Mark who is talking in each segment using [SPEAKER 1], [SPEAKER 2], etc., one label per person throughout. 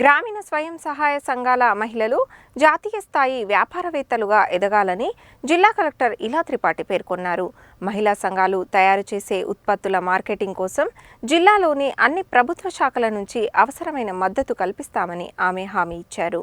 [SPEAKER 1] గ్రామీణ స్వయం సహాయ సంఘాల మహిళలు జాతీయ స్థాయి వ్యాపారవేత్తలుగా ఎదగాలని జిల్లా కలెక్టర్ ఇలా త్రిపాఠి పేర్కొన్నారు. మహిళా సంఘాలు తయారు చేసే ఉత్పత్తుల మార్కెటింగ్ కోసం జిల్లాలోని అన్ని ప్రభుత్వ శాఖల నుంచి అవసరమైన మద్దతు కల్పిస్తామని ఆమె హామీ ఇచ్చారు.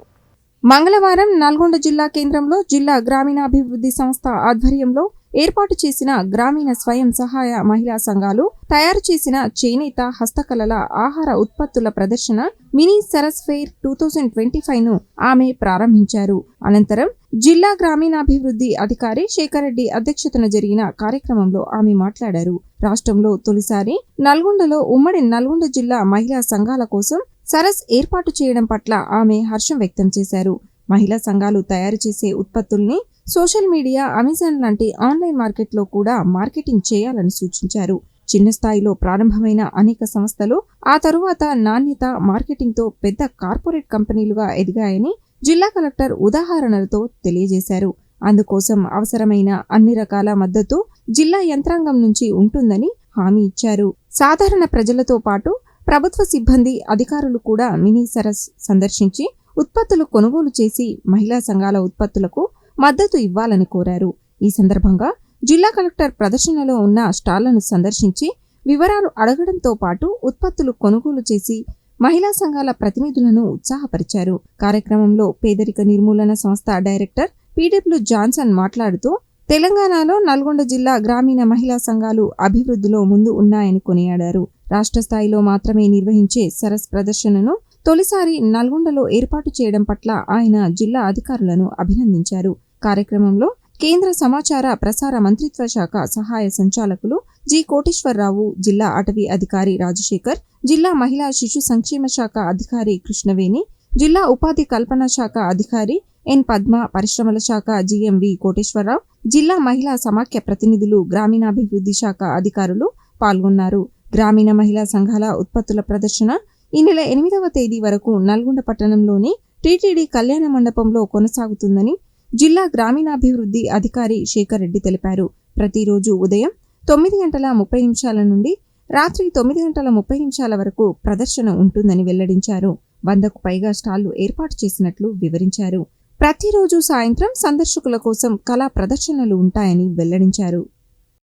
[SPEAKER 2] మంగళవారం నల్గొండ జిల్లా కేంద్రంలో జిల్లా గ్రామీణాభివృద్ధి సంస్థ ఆధ్వర్యంలో ఏర్పాటు చేసిన గ్రామీణ స్వయం సహాయ మహిళా సంఘాలు తయారు చేసిన చేనేత హస్తకళల ఆహార ఉత్పత్తుల ప్రదర్శన mini Saras fair two thousand twenty ఫైవ్ను ఆమె ప్రారంభించారు. అనంతరం జిల్లా గ్రామీణాభివృద్ధి అధికారి శేఖరరెడ్డి అధ్యక్షతన జరిగిన కార్యక్రమంలో ఆమె మాట్లాడారు. రాష్ట్రంలో తొలిసారి నల్గొండలో ఉమ్మడి నల్గొండ జిల్లా మహిళా సంఘాల కోసం సరస్ ఏర్పాటు చేయడం పట్ల ఆమె హర్షం వ్యక్తం చేశారు. మహిళా సంఘాలు తయారు చేసే ఉత్పత్తుల్ని సోషల్ మీడియా అమెజాన్ లాంటి ఆన్లైన్ మార్కెట్లో కూడా మార్కెటింగ్ చేయాలని సూచించారు. చిన్న స్థాయిలో ప్రారంభమైన అనేక సంస్థలు ఆ తరువాత నాణ్యత మార్కెటింగ్తో పెద్ద కార్పొరేట్ కంపెనీలుగా ఎదిగాయని జిల్లా కలెక్టర్ ఉదాహరణలతో తెలియజేశారు. అందుకోసం అవసరమైన అన్ని రకాల మద్దతు జిల్లా యంత్రాంగం నుంచి ఉంటుందని హామీ ఇచ్చారు. సాధారణ ప్రజలతో పాటు ప్రభుత్వ సిబ్బంది అధికారులు కూడా మినీ సరస్ సందర్శించి ఉత్పత్తులు కొనుగోలు చేసి మహిళా సంఘాల ఉత్పత్తులకు మద్దతు ఇవ్వాలని కోరారు. ఈ సందర్భంగా జిల్లా కలెక్టర్ ప్రదర్శనలో ఉన్న స్టాళ్ళను సందర్శించి వివరాలు అడగడంతో పాటు ఉత్పత్తులు కొనుగోలు చేసి మహిళా సంఘాల ప్రతినిధులను ఉత్సాహపరిచారు. కార్యక్రమంలో పేదరిక నిర్మూలన సంస్థ డైరెక్టర్ పీడబ్ల్యూ జాన్సన్ మాట్లాడుతూ తెలంగాణలో నల్గొండ జిల్లా గ్రామీణ మహిళా సంఘాలు అభివృద్ధిలో ముందు ఉన్నాయని కొనియాడారు. రాష్ట్ర స్థాయిలో మాత్రమే నిర్వహించే సరస్ ప్రదర్శనను తొలిసారి నల్గొండలో ఏర్పాటు చేయడం పట్ల ఆయన జిల్లా అధికారులను అభినందించారు. కార్యక్రమంలో కేంద్ర సమాచార ప్రసార మంత్రిత్వ శాఖ సహాయ సంచాలకులు జి కోటేశ్వరరావు జిల్లా అటవీ అధికారి రాజశేఖర్ జిల్లా మహిళా శిశు సంక్షేమ శాఖ అధికారి కృష్ణవేణి జిల్లా ఉపాధి కల్పన శాఖ అధికారి ఎన్ పద్మ పరిశ్రమల శాఖ జిఎంవి కోటేశ్వరరావు జిల్లా మహిళా సమాఖ్య ప్రతినిధులు గ్రామీణాభివృద్ధి శాఖ అధికారులు పాల్గొన్నారు. గ్రామీణ మహిళా సంఘాల ఉత్పత్తుల ప్రదర్శన ఈ నెల ఎనిమిదవ తేదీ వరకు నల్గొండ పట్టణంలోని టీటీడీ కళ్యాణ మండపంలో కొనసాగుతుందని జిల్లా గ్రామీణాభివృద్ధి అధికారి శేఖర్ రెడ్డి తెలిపారు. ప్రతిరోజు ఉదయం తొమ్మిది గంటల ముప్పై నిమిషాల నుండి రాత్రి తొమ్మిది గంటల ముప్పై నిమిషాల వరకు ప్రదర్శన ఉంటుందని వెల్లడించారు. వందకు పైగా స్టాళ్ళు ఏర్పాటు చేసినట్లు వివరించారు. ప్రతిరోజు సాయంత్రం సందర్శకుల కోసం కళా ప్రదర్శనలు ఉంటాయని వెల్లడించారు.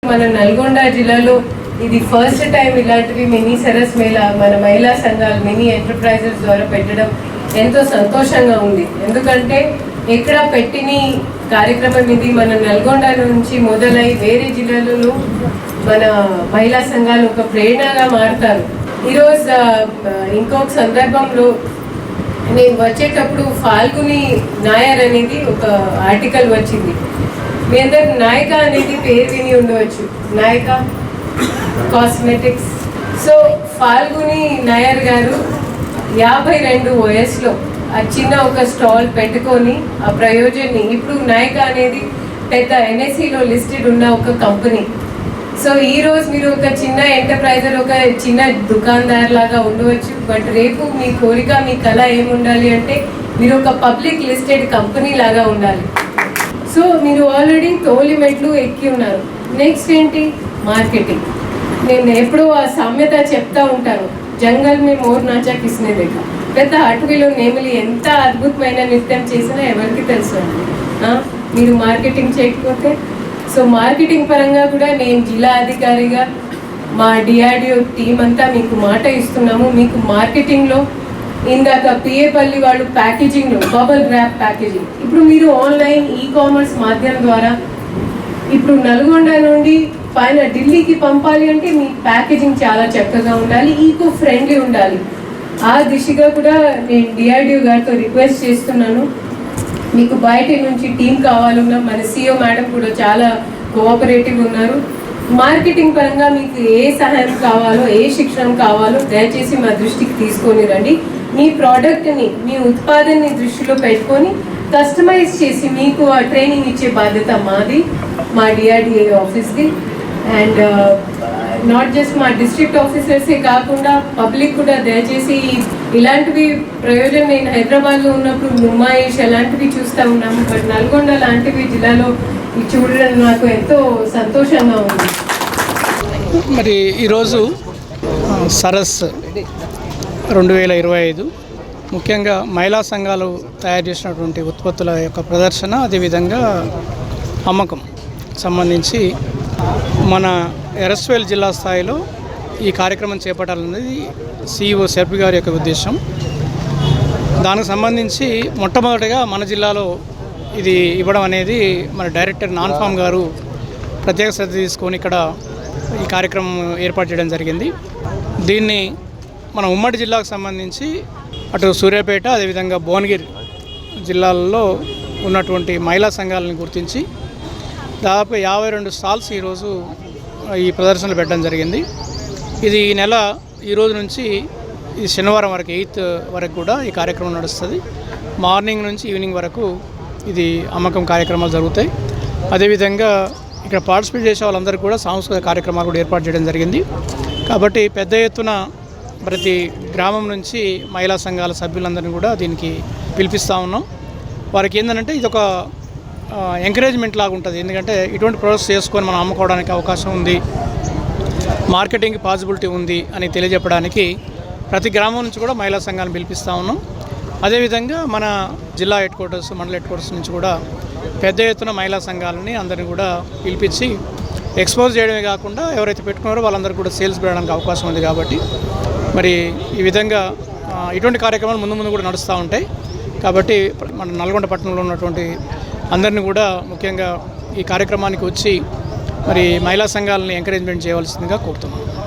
[SPEAKER 3] మన నల్గొండ జిల్లాలో ఇది ఫస్ట్ టైం ఇలాంటివి మినీ సరస్ మేళ మన మహిళా సంఘాలు మినీ ఎంటర్ప్రైజెస్ ద్వారా పెట్టడం ఎంతో సంతోషంగా ఉంది. ఎందుకంటే ఎక్కడ పెట్టిని కార్యక్రమం ఇది? మన నల్గొండ నుంచి మొదలై వేరే జిల్లాలలో మన మహిళా సంఘాలు ఒక ప్రేరణగా మారుతారు. ఈరోజు ఇంకొక సందర్భంలో నేను వచ్చేటప్పుడు ఫాల్గుని నాయర్ అనేది ఒక ఆర్టికల్ వచ్చింది. మీ అందరు నాయక అనేది పేరు విని ఉండవచ్చు. నాయక కాస్మెటిక్స్. సో ఫాల్గుని నాయర్ గారు యాభై రెండు వయసులో చిన్న ఒక స్టాల్ పెట్టుకొని ఆ ప్రయోజన్ని. ఇప్పుడు నాయక అనేది పెద్ద ఎన్ఎస్సిలో లిస్టెడ్ ఉన్న ఒక కంపెనీ. సో ఈ రోజు మీరు ఒక చిన్న ఎంటర్ప్రైజర్ ఒక చిన్న దుకాణదార్ లాగా ఉండవచ్చు. బట్ రేపు మీ కోరిక మీ కళ ఏముండాలి అంటే మీరు ఒక పబ్లిక్ లిస్టెడ్ కంపెనీ లాగా ఉండాలి. సో మీరు ఆల్రెడీ తోలి మెట్లు ఎక్కి ఉన్నారు. నెక్స్ట్ ఏంటి? మార్కెటింగ్. నేను ఎప్పుడూ ఆ సామెత చెప్తా ఉంటాను. జంగల్ మీ మోర్ నాచా కిస్నే దేఖా. పెద్ద అటవీలో నేమిలి ఎంత అద్భుతమైన నృత్యం చేసినా ఎవరికి తెలుసు మీరు మార్కెటింగ్ చేయకపోతే. సో మార్కెటింగ్ పరంగా కూడా నేను జిల్లా అధికారిగా మా డిఆర్డిఓ టీం అంతా మీకు మాట ఇస్తున్నాము. మీకు మార్కెటింగ్లో ఇందాక పిఏపల్లి వాళ్ళు ప్యాకేజింగ్లో బబల్ ర్యాప్ ప్యాకేజింగ్. ఇప్పుడు మీరు ఆన్లైన్ ఈ కామర్స్ మాధ్యమం ద్వారా ఇప్పుడు నల్గొండ నుండి పైన ఢిల్లీకి పంపాలి అంటే మీ ప్యాకేజింగ్ చాలా చక్కగా ఉండాలి ఈకో ఫ్రెండ్లీ ఉండాలి. ఆ దిశగా కూడా నేను డిఆర్డిఓ గారితో రిక్వెస్ట్ చేస్తున్నాను. మీకు బయట నుంచి టీం కావాలన్నా మన సిఓ మేడం కూడా చాలా కోఆపరేటివ్ ఉన్నారు. మార్కెటింగ్ పరంగా మీకు ఏ సహాయం కావాలో ఏ శిక్షణ కావాలో దయచేసి మా దృష్టికి తీసుకొని రండి. మీ ప్రోడక్ట్ని మీ ఉత్పాదనని దృష్టిలో పెట్టుకొని కస్టమైజ్ చేసి మీకు ఆ ట్రైనింగ్ ఇచ్చే బాధ్యత మాది మా డిఆర్డిఏ ఆఫీస్ది అండ్ నాట్ జస్ట్ మా డిస్ట్రిక్ట్ ఆఫీసర్సే కాకుండా పబ్లిక్ కూడా దయచేసి ఇలాంటివి ప్రయోజనం నేను హైదరాబాద్లో ఉన్నప్పుడు ముమ్మాయిష్ అలాంటివి చూస్తూ ఉన్నాము బట్ నల్గొండ లాంటివి జిల్లాలో చూడడం నాకు ఎంతో సంతోషంగా ఉంది.
[SPEAKER 4] మరి ఈరోజు సరస్సు సరస్ రెండు వేల ఇరవై ఐదు ముఖ్యంగా మహిళా సంఘాలు తయారు చేసినటువంటి ఉత్పత్తుల యొక్క ప్రదర్శన అదేవిధంగా అమ్మకం సంబంధించి మన ఎరస్వేల్ జిల్లా స్థాయిలో ఈ కార్యక్రమం చేపట్టాలన్నది సిఇఓ శర్పి గారి యొక్క ఉద్దేశం. దానికి సంబంధించి మొట్టమొదటిగా మన జిల్లాలో ఇది ఇవ్వడం అనేది మన డైరెక్టర్ నాన్ఫామ్ గారు ప్రత్యేక శ్రద్ధ తీసుకొని ఇక్కడ ఈ కార్యక్రమం ఏర్పాటు చేయడం జరిగింది. దీన్ని మన ఉమ్మడి జిల్లాకు సంబంధించి అటు సూర్యాపేట అదేవిధంగా భువనగిరి జిల్లాల్లో ఉన్నటువంటి మహిళా సంఘాలను గుర్తించి దాదాపు యాభై రెండు స్టాల్స్ ఈరోజు ఈ ప్రదర్శనలు పెట్టడం జరిగింది. ఇది ఈ నెల ఈ రోజు నుంచి ఈ శనివారం వరకు ఎయిత్ వరకు కూడా ఈ కార్యక్రమం నడుస్తుంది. మార్నింగ్ నుంచి ఈవినింగ్ వరకు ఇది అమ్మకం కార్యక్రమాలు జరుగుతాయి. అదేవిధంగా ఇక్కడ పార్టిసిపేట్ చేసే వాళ్ళందరికీ కూడా సాంస్కృతిక కార్యక్రమాలు కూడా ఏర్పాటు చేయడం జరిగింది. కాబట్టి పెద్ద ఎత్తున ప్రతి గ్రామం నుంచి మహిళా సంఘాల సభ్యులందరినీ కూడా దీనికి పిలిపిస్తూ ఉన్నాం. వారికి ఏంటంటే ఇది ఒక ఎంకరేజ్మెంట్ లాగా ఉంటుంది. ఎందుకంటే ఇటువంటి ప్రొడక్ట్స్ చేసుకొని మనం అమ్ముకోవడానికి అవకాశం ఉంది. మార్కెటింగ్ పాసిబిలిటీ ఉంది అని తెలియజెప్పడానికి ప్రతి గ్రామం నుంచి కూడా మహిళా సంఘాలను పిలిపిస్తూ ఉన్నాం. అదేవిధంగా మన జిల్లా హెడ్ క్వార్టర్స్ మండల హెడ్ క్వార్టర్స్ నుంచి కూడా పెద్ద ఎత్తున మహిళా సంఘాలని అందరిని కూడా పిలిపించి ఎక్స్పోజ్ చేయడమే కాకుండా ఎవరైతే పెట్టుకున్నారో వాళ్ళందరికీ కూడా సేల్స్ పెట్టడానికి అవకాశం ఉంది కాబట్టి మరి ఈ విధంగా ఇటువంటి కార్యక్రమాలు ముందు ముందు కూడా నడుస్తూ ఉంటాయి. కాబట్టి మన నల్గొండ పట్టణంలో ఉన్నటువంటి అందరిని కూడా ముఖ్యంగా ఈ కార్యక్రమానికి వచ్చి మరి మహిళా సంఘాలని ఎంకరేజ్మెంట్ చేయవలసిందిగా కోరుతున్నాను